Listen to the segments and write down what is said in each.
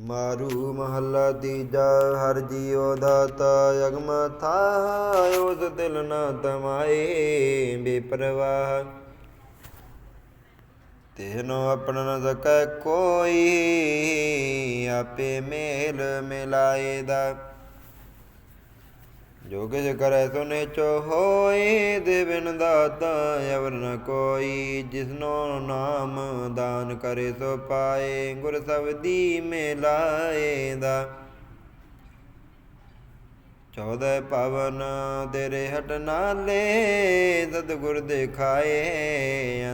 ਮਾਰੂ ਮਹੱਲਾ ਤੀਜਾ, ਹਰ ਜੀਉ ਦਾਤਾ ਅਗਮ ਥਾ ਉਸ ਦਿਲ ਨਾ ਤਮਾਏ ਬੇਪਰਵਾਹ। ਤੇਨੋ ਆਪਣਾ ਨ ਸਕੈ ਕੋਈ, ਆਪੇ ਮੇਲ ਮਿਲਾਏ ਦਾ ਜੋ ਕਿਛ ਕਰੈ ਸੋ ਨਿਚੋ ਹੋਏ ਦੇ ਦਾਤਾ ਅਵਰ ਨ ਕੋਈ, ਜਿਸਨੋ ਨਾਮ ਦਾਨ ਕਰੇ ਸੋ ਪਾਏ, ਗੁਰ ਸਬਦੀ ਮਿਲਾਏ ਦਾ ਚੌਦਹ ਪਵਨ ਤੇਰੇ ਹਟ ਨਾਲੇ, ਸਤਿਗੁਰ ਦਿਖਾਏ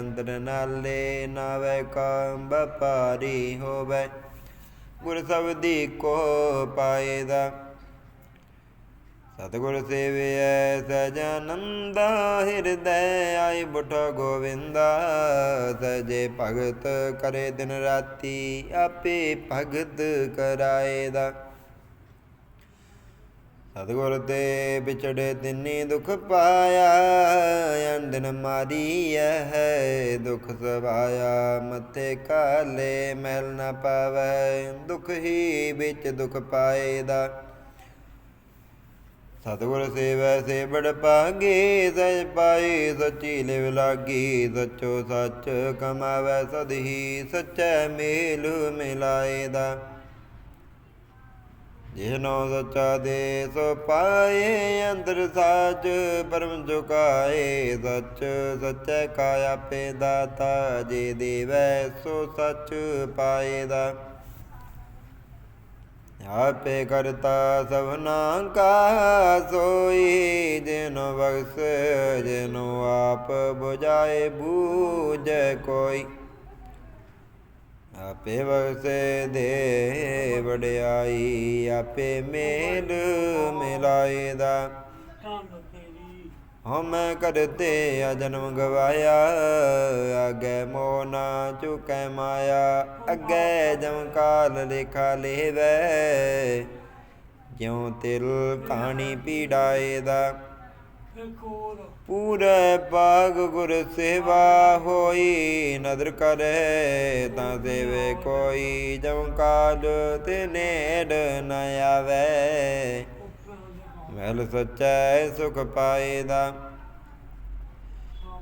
ਅੰਦਰ ਨਾਲੇ, ਨਾਵੇ ਕਾਮ ਵਪਾਰੀ ਹੋਵੇ, ਗੁਰ ਸਬਦੀ ਕੋ ਪਾਏਦਾ। ਸਤਿਗੁਰ ਸੇਵਿਐ ਸਜਨੰਦਾ ਹਿਰਦੈ ਆਈ ਬੁੱਢ ਗੋਵਿੰਦਾ। ਸਜੇ ਭਗਤ ਕਰੇ ਦਿਨ ਰਾਤੀ, ਆਪੇ ਭਗਤ ਕਰਾਏ ਦਾ ਸਤਿਗੁਰ ਤੇ ਵਿਛੜੇ ਤਿੰਨੀ ਦੁਖ ਪਾਇਆ ਅੰਦਨ ਮਾਰੀ ਹੈ ਦੁਖ ਸਵਾਇਆ। ਮੱਥੇ ਕਾਲੇ ਮੈਲ ਨਾ ਪਾਵੈ, ਦੁਖ ਹੀ ਵਿੱਚ ਦੁਖ ਪਾਏਦਾ। ਸਤਿਗੁਰ ਸੇਵੈ ਸੇ ਬੜ ਪਾਗੇ ਸਚ ਪਾਈ ਸੱਚੀ ਲਿਵ ਲਾਗੀ, ਸਚੋ ਸੱਚ ਕਮਾਵੈ ਸਦਹੀ, ਸਚੈ ਮੇਲ ਮਿਲਾਏਦਾ। ਜਿਨੋ ਸਚਾ ਦੇ ਸੋ ਪਾਏ, ਅੰਦਰ ਸਾਚ ਪਰਮ ਝੁਕਾਏ, ਸਚ ਸਚੈ ਕਾਇਆ ਪੇ ਦਾਤਾ, ਜੇ ਦੇਵੈ ਸੋ ਸਚ ਪਾਏਦਾ। ਆਪੇ ਕਰਤਾ ਸਭਨਾ ਕਾ ਸੋਈ, ਜਿਨੋ ਬਖਸ, ਜਿਨੋ ਆਪ 부ਝਾਏ ਬੂਝੈ ਕੋਈ। ਆਪੇ ਬਖਸੇ ਦੇ ਵਡਿਆਈ, ਆਪੇ ਮੇਲ ਮਿਲਾਏ ਦਾ। ਹਉਮੈ ਕਰਤੇ ਅਜਨਮ ਗਵਾਇਆ, ਅਗੇ ਮੋਨਾ ਚੁਕੈ ਮਾਇਆ, ਅੱਗੇ ਜਮ ਕਾਲ ਲੇਖਾ ਲੇਵੈ। ਜਿਉ ਤਿਲ ਕਹਾਣੀ ਪੀੜਾਏ ਦਾ ਪੂਰੇ ਪਾਗ ਗੁਰ ਸੇਵਾ ਹੋਈ, ਨਦਰ ਕਰੇ ਤਾਂ ਦੇਵੇ ਕੋਈ ਜਮ ਕਾਲ ਤੇ ਨੇੜ ਨ ਆਵੇ। ਮਹਿਲ ਸਚੈ ਸੁਖ ਪਾਏ ਦਾ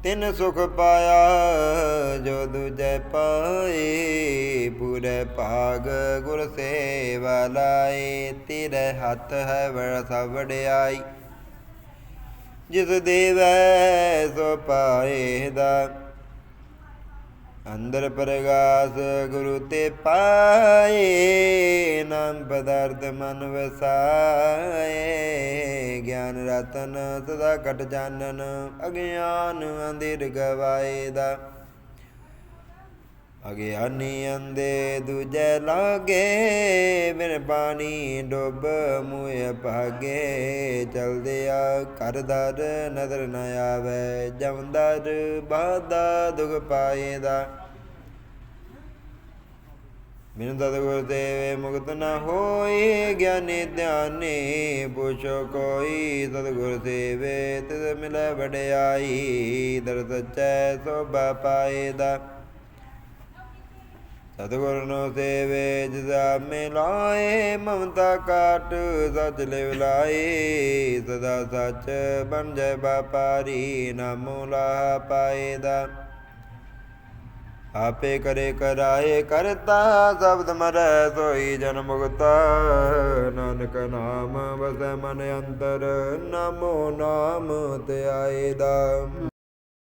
ਤਿਨ ਸੁਖ ਪਾਇਆ ਜੋ ਦੂਜੈ ਪਾਏ, ਪੂਰੇ ਭਾਗ ਗੁਰ ਸੇਵਾ ਲਾਏ, ਤੇਰੇ ਹੱਥ ਹੈ ਬੜਾ ਸਭ ਜਿਸ ਦੇਵੈ ਸੋ ਪਾਏਦਾ। ਅੰਦਰ ਪ੍ਰਗਾਸ ਗੁਰੂ ਤੇ ਪਾਏ, ਨਾਮ ਪਦਾਰਥ ਮਨ ਵਸਾਏ। ਗਿਆਨ ਰਤਨ ਸਦਾ ਕਟ ਜਾਣਨ ਅਗਿਆਨ ਅੰਧੇਰ ਗਵਾਏ ਦਾ। ਅਗਿਆਨੀ ਅੰਦੇ ਦੂਜੇ ਲਾਗੇ, ਬਿਨ ਪਾਣੀ ਡੁੱਬ ਮੂਏ ਭਾਗੇ ਚਲਦੇ ਕਰਦਰ ਨਦਰ ਨ ਆਵੇ, ਜਮਦਰ ਬਾਦਾ ਦੁਖ ਪਾਏ ਦਾ। ਬਿਨ ਤਦਗੁਰ ਦੇਵੇ ਮੁਕਤ ਨ ਹੋਏ, ਗਿਆਨੀ ਧਿਆਨੀ ਪੁੱਛੋ ਕੋਈ। ਸਤਿਗੁਰ ਦੇਵੇ ਤਿਸ ਮਿਲੈ ਵਡਿਆਈ ਦਰ ਸਚੈ ਸੋਭਾ ਪਾਏਦਾ ਸਤਿਗੁਰ ਨੂੰ ਸੇਵੇ ਜਿਸਾ ਮਿਲਾਏ, ਮਮਤਾ ਕਾਟ ਸਚ ਲਿਵ ਲਾਏ। ਸਦਾ ਸਚ ਬਣ ਜੈ ਬਾਪਾਰੀ ਨਾਮੋ ਲਾ ਪਾਏਦਾ ਆਪੇ ਕਰੇ ਕਰਾਏ ਕਰਤਾ, ਸ਼ਬਦ ਮਰੈ ਸੋਈ ਜਨ ਮੁਕਤਾ। ਨਾਨਕ ਨਾਮ ਵਸੈ ਮਨ ਅੰਤਰ, ਨਾਮੋ ਨਾਮ ਤੇ ਆਏ ਦਾ।